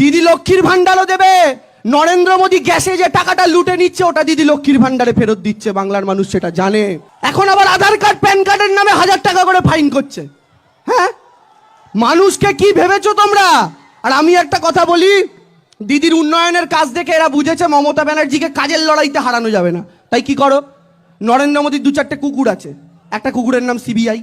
দিদি লক্ষ্মীর ভান্ডারও দেবে। নরেন্দ্র মোদী গ্যাসে যে টাকাটা লুটে নিচ্ছে, ওটা দিদি লক্ষ্মীর ভান্ডারে ফেরত দিচ্ছে, বাংলার মানুষ সেটা জানে। এখন আবার আধার কার্ড, প্যান কার্ডের নামে হাজার টাকা করে ফাইন করছে। হ্যাঁ? মানুষকে কি ভেবেছো তোমরা? আর আমি একটা কথা বলি, দিদির উন্নয়নের কাজ দেখে এরা বুঝেছে, মমতা ব্যানার্জিকে কাজের লড়াইতে হারানো যাবে না। তাই কি করো? নরেন্দ্র মোদীর দু চারটে কুকুর আছে। একটা কুকুরের নাম সিবিআই।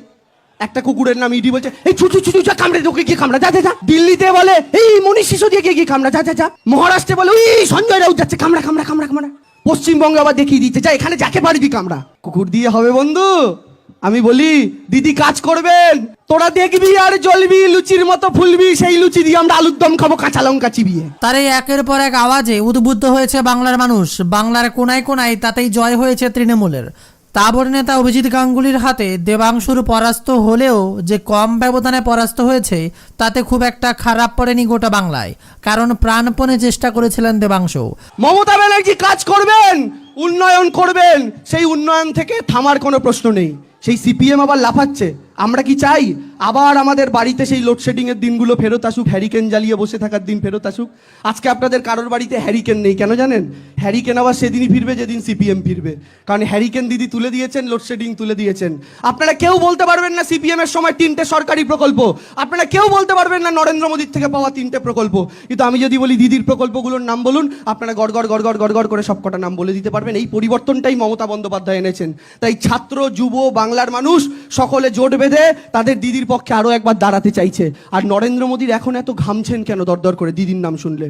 একটা কুকুরের নাম ইডি বলছে, এই ছুচু ছুচু যা, কামড়ে তোকে গিয়ে কামড়া, যা যা যা। দিল্লিতে বলে, এই মনীষ সিসোদিয়া গিয়ে গিয়ে কামড়া, যা যা যা। মহারাষ্ট্রে বলে, ওই সঞ্জয় রাউত যাচ্ছে, কামড়া কামড়া কামড়া কামড়া। পশ্চিমবঙ্গে আবার দেখিয়ে দিচ্ছে, যা, এখানে যাকে পারবি কামড়া। কুকুর দিয়ে হবে, বন্ধু। আমি বলি, দিদি কাজ করবেন। তোরা দেখবি আর জ্বলবি, লুচির মতো ফুলবি, সেই লুচি দিয়ে আমরা আলুর দম খাব, কাঁচা লঙ্কা চিবিয়ে। তার এই একের পর এক আওয়াজে উদ্বুদ্ধ হয়েছে বাংলার মানুষ। বাংলার কোনায় কোনায় তাতেই জয় হয়েছে তৃণমূলের। তাবর নেতা অভিজিৎ গাঙ্গুলির হাতে দেবাংশুর পরাস্ত হলেও যে কম ব্যবধানে পরাস্ত হয়েছে, তাতে খুব একটা খারাপ পড়েনি গোটা বাংলায়, কারণ প্রাণপণে চেষ্টা করেছিলেন দেবাংশু। মমতা ব্যানার্জি কাজ করবেন, উন্নয়ন করবেন, সেই উন্নয়ন থেকে থামার কোনো প্রশ্ন নেই। সেই সিপিএম আবার লাফাচ্ছে। আমরা কি চাই? আবার আমাদের বাড়িতে সেই লোডশেডিং এর দিনগুলো ফেরত আসুক হ্যারিকেন জ্বালিয়ে বসে থাকার দিন ফেরত আসুক। আজকে আপনাদের কারোর বাড়িতে হ্যারিকেন নেই, কেন জানেন? হ্যারিকেন আবার সেদিনই ফিরবে, যেদিন সিপিএম ফিরবে। কারণ হ্যারিকেন দিদি তুলে দিয়েছেন লোডশেডিং তুলে দিয়েছেন। আপনারা কেউ বলতে পারবেন না সিপিএম এর সময় তিনটে সরকারি প্রকল্প। আপনারা কেউ বলতে পারবেন না নরেন্দ্র মোদীর থেকে পাওয়া তিনটে প্রকল্প। কিন্তু আমি যদি বলি দিদির প্রকল্পগুলোর নাম বলুন, আপনারা গড় গড় গড় গড় গড় গড় করে সবকটা নাম বলে দিতে পারবেন। এই পরিবর্তনটাই মমতা বন্দ্যোপাধ্যায় এনেছেন। তাই ছাত্র, যুব, বাংলার মানুষ সকলে জোট বেঁধে তাদের দিদির পক্ষে আরও একবার দাঁড়াতে চাইছে। আর নরেন্দ্র মোদীর এখন এত ঘামছেন কেন? দরদর করে দিদির নাম শুনলে।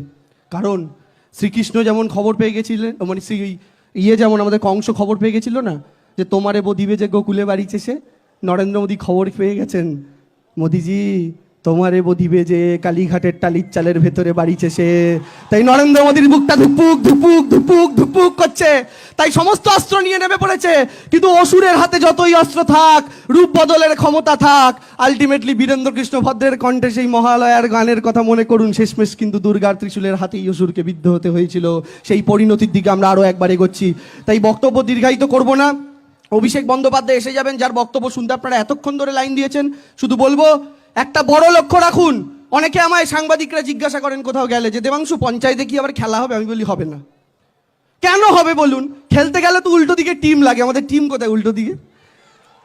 কারণ শ্রীকৃষ্ণ যেমন খবর পেয়ে গেছিলেন মানে শ্রী ইয়ে যেমন আমাদের কংস খবর পেয়ে গেছিল না, যে তোমারে বদিবে যে গোকুলে বাড়িছে সে, নরেন্দ্র মোদী খবর পেয়ে গেছেন। মোদিজি তোমারে বদিবে যে কালীঘাটের টালির চালের ভেতরে বাড়িছে সে। তাই নরেন্দ্র মোদীর বুকটা ধুপুক ধুপুক ধুপুক ধুপুক করছে। তাই সমস্ত অস্ত্র নিয়ে নেমে পড়েছে। কিন্তু অসুরের হাতে যতই অস্ত্র থাক, রূপ বদলের ক্ষমতা থাক আলটিমেটলি বীরেন্দ্র কৃষ্ণ ভদ্রের কণ্ঠে সেই মহালয়ার গানের কথা মনে করুন। শেষমেশ কিন্তু দুর্গার ত্রিশূলের হাতেই অসুরকে বিদ্ধ হতে হয়েছিল। সেই পরিণতির দিকে আমরা আরও একবার এগোচ্ছি। তাই বক্তব্য দীর্ঘায়িত করব না। অভিষেক বন্দ্যোপাধ্যায় এসে যাবেন, যার বক্তব্য শুনতে আপনারা এতক্ষণ ধরে লাইন দিয়েছেন। শুধু বলব একটা বড় লক্ষ্য রাখুন। অনেকে আমায় সাংবাদিকরা জিজ্ঞাসা করেন, কোথাও গেলে, যে দেবাংশু, পঞ্চায়েতে কি আবার খেলা হবে? আমি বলি, হবে না। কেন হবে বলুন? খেলতে গেলে তো উল্টো দিকে টিম লাগে। আমাদের টিম কোথায় উল্টো দিকে?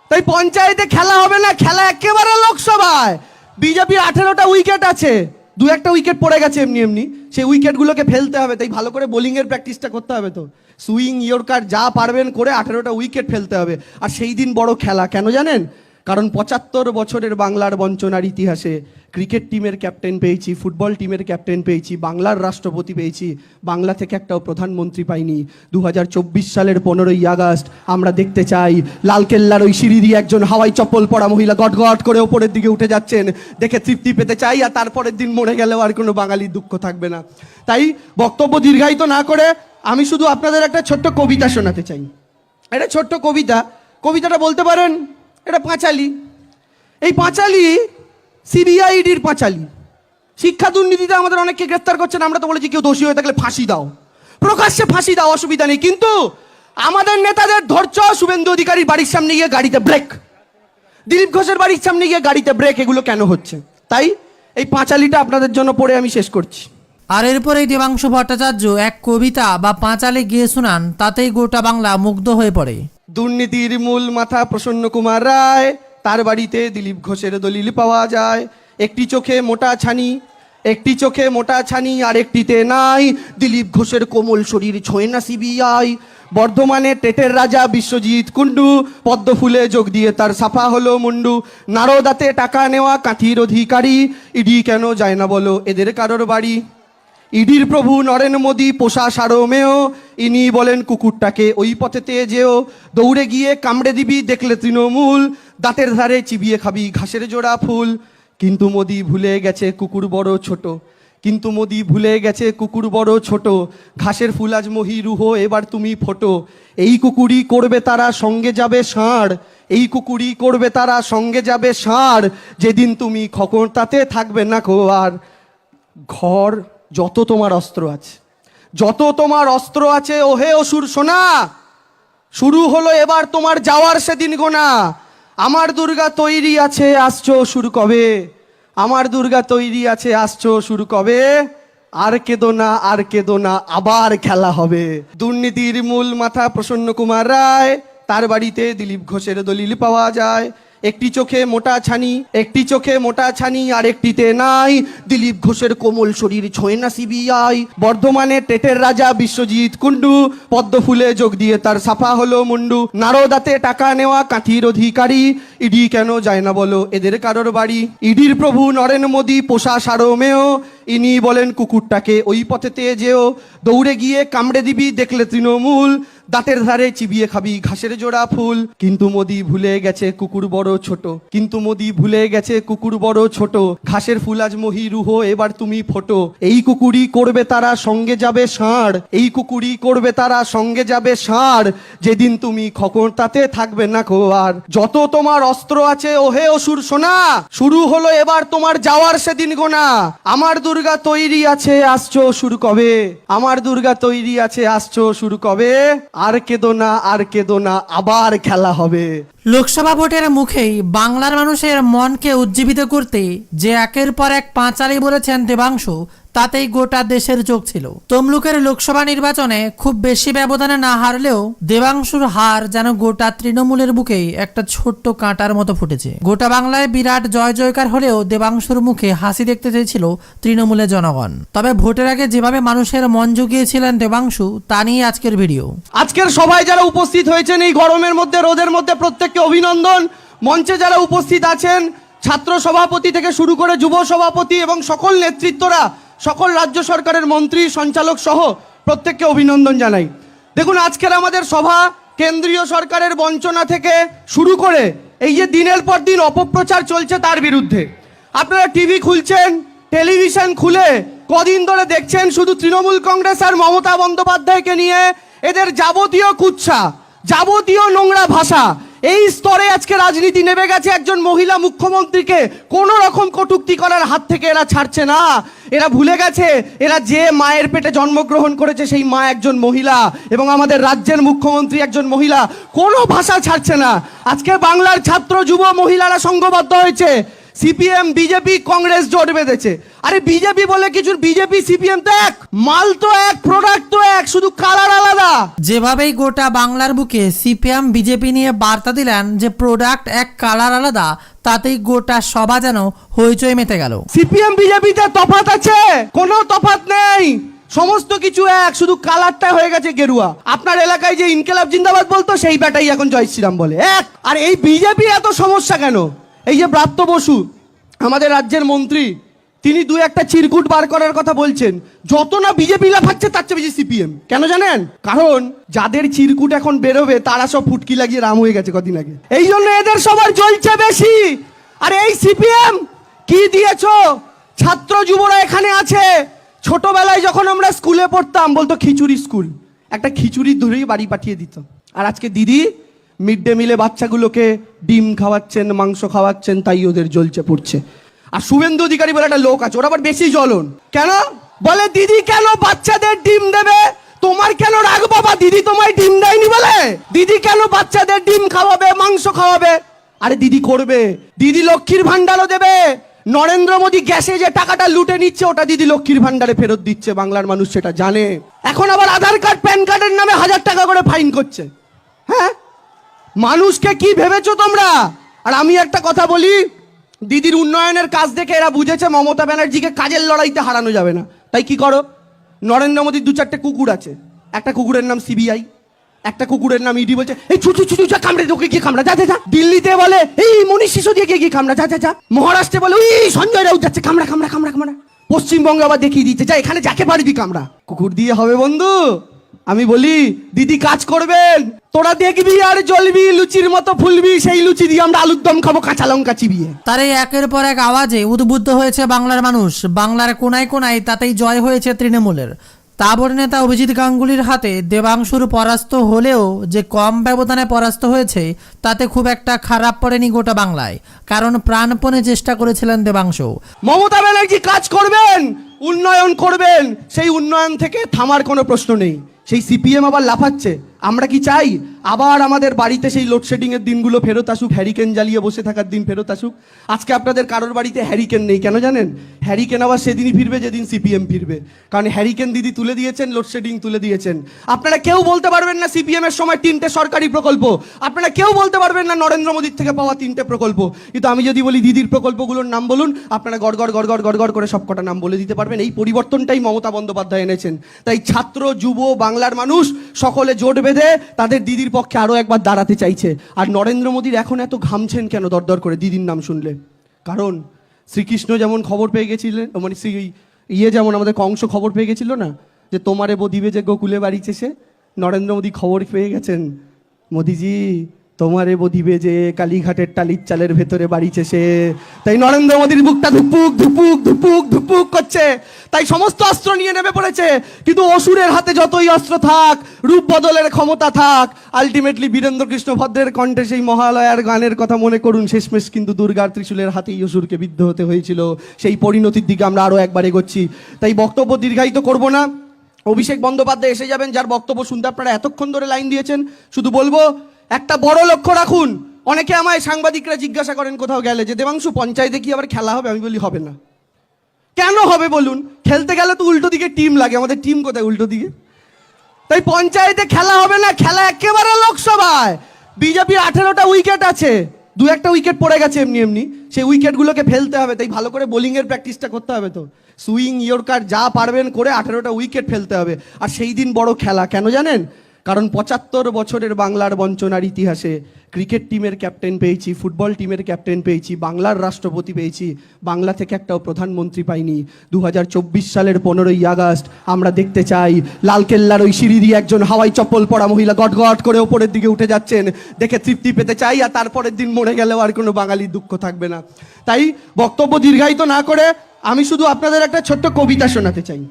তাই পঞ্চায়েতে খেলা হবে না, খেলা একেবারে লোকসভায়। বিজেপির আঠেরোটা উইকেট আছে। দু একটা উইকেট পড়ে গেছে এমনি এমনি। সেই উইকেটগুলোকে ফেলতে হবে। তাই ভালো করে বোলিংয়ের প্র্যাকটিসটা করতে হবে তো। সুইং, ইয়র্কার যা পারবেন করে আঠেরোটা উইকেট ফেলতে হবে। আর সেই দিন বড় খেলা। কেন জানেন? কারণ পঁচাত্তর বছরের বাংলার বঞ্চনার ইতিহাসে ক্রিকেট টিমের ক্যাপ্টেন পেয়েছি, ফুটবল টিমের ক্যাপ্টেন পেয়েছি, বাংলার রাষ্ট্রপতি পেয়েছি, বাংলা থেকে একটাও প্রধানমন্ত্রী পাইনি। দু হাজার চব্বিশ সালের পনেরোই আগস্ট আমরা দেখতে চাই লালকেল্লার ওই সিঁড়ি দিয়ে একজন হাওয়াই চপ্পল পরা মহিলা গট গট করে ওপরের দিকে উঠে যাচ্ছেন, দেখে তৃপ্তি পেতে চাই আর তারপরের দিন মরে গেলেও আর কোনো বাঙালির দুঃখ থাকবে না। তাই বক্তব্য দীর্ঘায়িত না করে আমি শুধু আপনাদের একটা ছোট্ট কবিতা শোনাতে চাই। এটা ছোট্ট কবিতা, কবিতাটা বলতে পারেন? এটা পাঁচালি। এই পাঁচালি সিবিআইডির পাঁচালি। শিক্ষা দুর্নীতিতে আমাদের অনেককে গ্রেফতার করছেন আমরা তো বলেছি কেউ দোষী হয়ে থাকলে ফাঁসি দাও। প্রকাশ্যে ফাঁসি দাও, অসুবিধা নেই। কিন্তু আমাদের নেতাদের ধরছ শুভেন্দু অধিকারীর বাড়ির সামনে গিয়ে গাড়িতে ব্রেক। দিলীপ ঘোষের বাড়ির সামনে গিয়ে গাড়িতে ব্রেক, এগুলো কেন হচ্ছে? তাই এই পাঁচালিটা আপনাদের জন্য পড়ে আমি শেষ করছি। আর এরপরেই দেবাংশু ভট্টাচার্য এক কবিতা বা পাঁচালে গিয়ে শোনান, তাতেই গোটা বাংলা মুগ্ধ হয়ে পড়ে। দুর্নীতির মূল মাথা প্রসন্ন কুমার রায়, তার বাড়িতে দিলীপ ঘোষের দলিল পাওয়া যায়। একটি চোখে মোটা ছানি, একটি চোখে মোটা ছানি আর একটিতে নাই। দিলীপ ঘোষের কোমল শরীর ছোঁয় না সিবিআই। বর্ধমানে টেটের রাজা বিশ্বজিৎ কুণ্ডু, পদ্ম ফুলে যোগ দিয়ে তার সাফা হলো মুন্ডু। নারদাতে টাকা নেওয়া কাঁথির অধিকারী, ইডি কেন যায় না বলো এদের কারোর বাড়ি? ইডির প্রভু নরেন মোদী, পোষা সারমেয় ইনি বলেন, কুকুরটাকে ওই পথেতে যেও। দৌড়ে গিয়ে কামড়ে দিবি, দেখলে তৃণমূল। দাঁতের ধারে চিবিয়ে খাবি, ঘাসের জোড়া ফুল। কিন্তু মোদি ভুলে গেছে, কুকুর বড় ছোট। কিন্তু মোদি ভুলে গেছে, কুকুর বড় ছোট। ঘাসের ফুল আজ মহি রুহ, এবার তুমি ফোটো। এই কুকুরই করবে তারা, সঙ্গে যাবে ষাঁড়। এই কুকুরই করবে তারা, সঙ্গে যাবে ষাঁড়। যেদিন তুমি খকর তাতে থাকবে না কো আর ঘর যত তোমার অস্ত্র আছে, যত তোমার অস্ত্র আছে, ওহে অসুর সোনা, শুরু হলো এবার তোমার যাওয়ার সেদিন গোনা আমার দুর্গা তৈরি আছে, আসছো শুরু কবে? আমার দুর্গা তৈরি আছে, আসছো শুরু কবে? আর কেদো না, আর কেদো না, আবার খেলা হবে। দুর্নীতির মূল মাথা প্রসন্ন কুমার রায়, তার বাড়িতে দিলীপ ঘোষের দলিল পাওয়া যায়। একটি চোখে মোটা ছানি, একটি চোখে মোটা ছানি আর একটিতে নাই। দিলীপ ঘোষের কোমল শরীর ছোঁয় না সিবিআই। বর্ধমানে টেটের রাজা বিশ্বজিৎ কুন্ডু পদ্ম ফুলে যোগ দিয়ে তার সাফা হলো মুন্ডু। নারদাতে টাকা নেওয়া কাঁথির অধিকারী। ইডি কেন যায় না বলো? এদের কারোর বাড়ি? ইডির প্রভু নরেন মোদী, পোষা সারমেয় ইনি বলেন, কুকুরটাকে ওই পথেতে যেও। দৌড়ে গিয়ে কামড়ে দিবি, দেখলে তৃণমূল। দাঁতের ধারে চিবিয়ে খাবি, ঘাসের জোড়া ফুল। কিন্তু মোদি ভুলে গেছে, কুকুর বড় ছোট। কিন্তু মোদি ভুলে গেছে, কুকুর বড় ছোট। ঘাসের ফুল আজ মহি রুহ, এবার তুমি ফোটো। এই কুকুরই করবে তারা সঙ্গে যাবে ষাঁড়। এই কুকুরই করবে তারা সঙ্গে যাবে ষাঁড়। যেদিন তুমি খকর তাতে থাকবে না কো আর যত তোমার অস্ত্র আছে, ওহে অসুর সোনা। শুরু হলো এবার তোমার যাওয়ার সেদিন গোনা। আমার দুর্গা তৈরি আছে, আসছো অসুর কবে? আমার দুর্গা তৈরি আছে, আসছো অসুর কবে? আর কেদো না, আর কেদো না, আবার খেলা হবে। লোকসভা ভোটের মুখেই বাংলার মানুষের মনকে উজ্জীবিত করতে যে একের পর এক পাঁচালি বলেছেন দেবাংশু, তাতেই গোটা দেশের চোখ ছিল। তমলুকের লোকসভা নির্বাচনে খুব বেশি ব্যবধানে না হারলেও দেবাংশুর হার যেন গোটা তৃণমূলের বুকেই একটা ছোট্ট কাঁটার মতো ফুটেছে। গোটা বাংলায় বিরাট জয় জয়কার হলেও দেবাংশুর মুখে হাসি দেখতে চেয়েছিল তৃণমূলের জনগণ। তবে ভোটের আগে যেভাবে মানুষের মন জুগিয়েছিলেন দেবাংশু, তা নিয়ে আজকের ভিডিও। আজকের সবাই যারা উপস্থিত হয়েছেন এই গরমের মধ্যে, রোদের মধ্যে প্রত্যেককে অভিনন্দন। মঞ্চে যারা উপস্থিত আছেন, ছাত্র সভাপতি থেকে শুরু করে যুব সভাপতি এবং সকল নেতৃত্বরা, সকল রাজ্য সরকারের মন্ত্রী, সঞ্চালক সহ প্রত্যেককে অভিনন্দন জানাই। দেখুন, আজকের আমাদের সভা কেন্দ্রীয় সরকারের বঞ্চনা থেকে শুরু করে এই যে দিনের পর দিন অপপ্রচার চলছে তার বিরুদ্ধে। আপনারা টিভি খুলছেন, টেলিভিশন খুলে কদিন ধরে দেখছেন শুধু তৃণমূল কংগ্রেস আর মমতা বন্দ্যোপাধ্যায়কে নিয়ে এদের যাবতীয় কুচ্ছা যাবতীয় নোংরা ভাষা এই স্তরে আজকে রাজনীতি নেমে গেছে একজন মহিলা মুখ্যমন্ত্রীকে। কোন রকম কটুক্তি করার হাত থেকে এরা ছাড়ছে না। এরা ভুলে গেছে, এরা যে মায়ের পেটে জন্মগ্রহণ করেছে সেই মা একজন মহিলা এবং আমাদের রাজ্যের মুখ্যমন্ত্রী একজন মহিলা। কোনো ভাষা ছাড়ছে না। আজকে বাংলার ছাত্র, যুব মহিলারা সংঘবদ্ধ হয়েছে। সিপিএম বিজেপি কংগ্রেস জোট বেঁধেছে। আরে বিজেপি বলে কিছু বিজেপি সিপিএম তো এক। মাল তো এক প্রোডাক্ট তো এক শুধু কালার আলাদা। যেভাবেই গোটা বাংলার বুকে সিপিএম বিজেপি নিয়ে বার্তা দিলেন যে প্রোডাক্ট এক কালার আলাদা তাতেই গোটা সভা যেন হইচই মেতে গেল। সিপিএম বিজেপিতে তফাত আছে? কোনো তফাত নেই। সমস্ত কিছু এক শুধু কালারটা হয়ে গেছে গেরুয়া। আপনার এলাকায় যে ইনকেলাব জিন্দাবাদ বলতো সেই ব্যাটাই এখন জয় শ্রীরাম বলে। এক। আর এই বিজেপি এত সমস্যা কেন? এই যে ব্রাত্য বসু, আমাদের রাজ্যের মন্ত্রী, তিনি দু একটা চিরকুট বার করার কথা বলছেন। যত না বিজেপি লাফাচ্ছে, তার চেয়ে বেশি সিপিএম। কেন জানেন? কারণ যাদের চিরকুট এখন বেরোবে, তারা সব ফুটকি লাগিয়ে রাম হয়ে গেছে কদিন আগে। এই জন্য এদের সবার জ্বলছে বেশি। আর এই সিপিএম, কি দিয়েছ? ছাত্র যুবরা এখানে আছে। ছোটবেলায় যখন আমরা স্কুলে পড়তাম, বলতো খিচুড়ি স্কুল। একটা খিচুড়ি ধরেই বাড়ি পাঠিয়ে দিত। আর আজকে দিদি মিড ডে মিলে বাচ্চাগুলোকে ডিম খাওয়াচ্ছেন, মাংস খাওয়াচ্ছেন, তাই ওদের জ্বলছে, পড়ছে। আর শুভেন্দু অধিকারী বলে একটা লোক আছে, ওরা আবার বেশি জ্বলন। কেন? বলে, দিদি, কেন বাচ্চাদের ডিম দেবে? তোমার কেন রাগ বাবা? দিদি তোমায় ডিম দেয়নি বলে? দিদি কেন বাচ্চাদের ডিম খাওয়াবে, মাংস খাওয়াবে? আরে, দিদি করবে। দিদি লক্ষ্মীর ভান্ডারও দেবে। নরেন্দ্র মোদী গ্যাসে যে টাকাটা লুটে নিচ্ছে, ওটা দিদি লক্ষ্মীর ভান্ডারে ফেরত দিচ্ছে। বাংলার মানুষ সেটা জানে। এখন আবার আধার কার্ড, প্যান কার্ডের নামে হাজার টাকা করে ফাইন করছে। হ্যাঁ? মানুষকে কি ভেবেছো তোমরা? আর আমি একটা কথা বলি, দিদির উন্নয়নের কাজ দেখে এরা বুঝেছে মমতা ব্যানার্জিকে কাজের লড়াইতে হারানো যাবে না। তাই কি করো? নরেন্দ্র মোদীর দু চারটে কুকুর আছে। একটা কুকুরের নাম সিবিআই, একটা কুকুরের নাম ইডি বলছে, এই ছুটু ছুটু যা কামড়ে, তোকে গিয়ে কামড়া, যা যা দিল্লিতে বলে, এই মনীষ সিসোদিয়া গিয়ে কামড়া, যা যা মহারাষ্ট্রে বলে, ওই সঞ্জয় রাউত যাচ্ছে, কামড়া কামড়া কামড়া কামড়া। পশ্চিমবঙ্গে আবার দেখিয়ে দিচ্ছে, যা, এখানে যাকে পারবি কামড়া। কুকুর দিয়ে হবে বন্ধু। আমি বলি দিদি কাজ করবেন। তোরা দেখবি আর জ্বলবি লুচির মতো ফুলবি সেই লুচি দিয়ে আমরা আলুর দম খাব কাঁচা লঙ্কা চিবিয়ে। তার এই একের পর এক আওয়াজে উদ্বুদ্ধ হয়েছে বাংলার মানুষ। বাংলার কোনায় কোনায় তাতেই জয় হয়েছে তৃণমূলের। তাবর নেতা অভিজিৎ গাঙ্গুলির হাতে দেবাংশুর পরাস্ত হলেও যে কম ব্যবধানে পরাস্ত হয়েছে তাতে খুব একটা খারাপ পড়েনি গোটা বাংলায়। কারণ প্রাণপণে চেষ্টা করেছিলেন দেবাংশু। মমতা ব্যানার্জি কাজ করবেন উন্নয়ন করবেন সেই উন্নয়ন থেকে থামার কোনো প্রশ্ন নেই। সেই সিপিএম আবার লাফাচ্ছে। আমরা কি চাই? আবার আমাদের বাড়িতে সেই লোডশেডিংয়ের দিনগুলো ফেরত আসুক হ্যারিকেন জ্বালিয়ে বসে থাকার দিন ফেরত আসুক। আজকে আপনাদের কারোর বাড়িতে হ্যারিকেন নেই, কেন জানেন? হ্যারিকেন আবার সেদিনই ফিরবে, যেদিন সিপিএম ফিরবে। কারণ হ্যারিকেন দিদি তুলে দিয়েছেন লোডশেডিং তুলে দিয়েছেন। আপনারা কেউ বলতে পারবেন না সিপিএম এর সময় তিনটে সরকারি প্রকল্প। আপনারা কেউ বলতে পারবেন না নরেন্দ্র মোদীর থেকে পাওয়া তিনটে প্রকল্প। কিন্তু আমি যদি বলি দিদির প্রকল্পগুলোর নাম বলুন, আপনারা গড় গড় গড় গড় গড় গড় করে সবকটা নাম বলে দিতে পারবেন। এই পরিবর্তনটাই মমতা বন্দ্যোপাধ্যায় এনেছেন। তাই ছাত্র, যুব বাংলার মানুষ সকলে জোট বেঁধে তাদের দিদির পক্ষে আরও একবার দাঁড়াতে চাইছে। আর নরেন্দ্র মোদীর এখন এত ঘামছেন কেন দরদর করে দিদির নাম শুনলে? কারণ শ্রীকৃষ্ণ যেমন খবর পেয়ে গেছিলেন মানে শ্রী ইয়ে যেমন আমাদের কংস খবর পেয়ে গেছিল না, যে তোমারে বদিবে যে গোকুলে বাড়িছে সে, নরেন্দ্র মোদী খবর পেয়ে গেছেন। মোদিজি তোমারে বদিবে যে কালীঘাটের টালির চালের ভেতরে বাড়িছে সে। তাই নরেন্দ্র মোদীর বুকটা ধুপুক ধুপুক ধুপুক ধুপুক করছে। তাই সমস্ত অস্ত্র নিয়ে নেমে পড়েছে। কিন্তু অসুরের হাতে যতই অস্ত্র থাক, রূপ বদলের ক্ষমতা থাক আলটিমেটলি বীরেন্দ্র কৃষ্ণ ভদ্রের কণ্ঠে সেই মহালয়ার গানের কথা মনে করুন। শেষমেশ কিন্তু দুর্গার ত্রিশূলের হাতেই অসুরকে বিদ্ধ হতে হয়েছিল। সেই পরিণতির দিকে আমরা আরও একবার এগোচ্ছি। তাই বক্তব্য দীর্ঘায়িত করব না। অভিষেক বন্দ্যোপাধ্যায় এসে যাবেন, যার বক্তব্য শুনতে আপনারা এতক্ষণ ধরে লাইন দিয়েছেন। শুধু বলব একটা বড় লক্ষ্য রাখুন। অনেকে আমায় সাংবাদিকরা জিজ্ঞাসা করেন, কোথাও গেলে, যে দেবাংশু, পঞ্চায়েতে কি আবার খেলা হবে? আমি বলি, হবে না। কেন হবে বলুন? খেলতে গেলে তো উল্টো দিকে টিম লাগে। আমাদের টিম কোথায় উল্টো দিকে? তাই পঞ্চায়েতে খেলা হবে না, খেলা একেবারে লোকসভায়। বিজেপির আঠেরোটা উইকেট আছে। দু একটা উইকেট পড়ে গেছে এমনি এমনি। সেই উইকেটগুলোকে ফেলতে হবে। তাই ভালো করে বোলিংয়ের প্র্যাকটিসটা করতে হবে তো। সুইং, ইয়র্কার, যা পারবেন করে আঠেরোটা উইকেট ফেলতে হবে। আর সেই দিন বড় খেলা। কেন জানেন? কারণ পঁচাত্তর বছরের বাংলার বঞ্চনার ইতিহাসে ক্রিকেট টিমের ক্যাপ্টেন পেয়েছি, ফুটবল টিমের ক্যাপ্টেন পেয়েছি, বাংলার রাষ্ট্রপতি পেয়েছি, বাংলা থেকে একটাও প্রধানমন্ত্রী পাইনি। দু হাজার চব্বিশ সালের পনেরোই আগস্ট আমরা দেখতে চাই, লালকেল্লার ওই সিঁড়ি দিয়ে একজন হাওয়াই চপ্পল পরা মহিলা গট গট করে ওপরের দিকে উঠে যাচ্ছেন, দেখে তৃপ্তি পেতে চাই আর তারপরের দিন মরে গেলেও আর কোনো বাঙালির দুঃখ থাকবে না। তাই বক্তব্য দীর্ঘায়িত না করে আমি শুধু আপনাদের একটা ছোট্ট কবিতা শোনাতে চাই।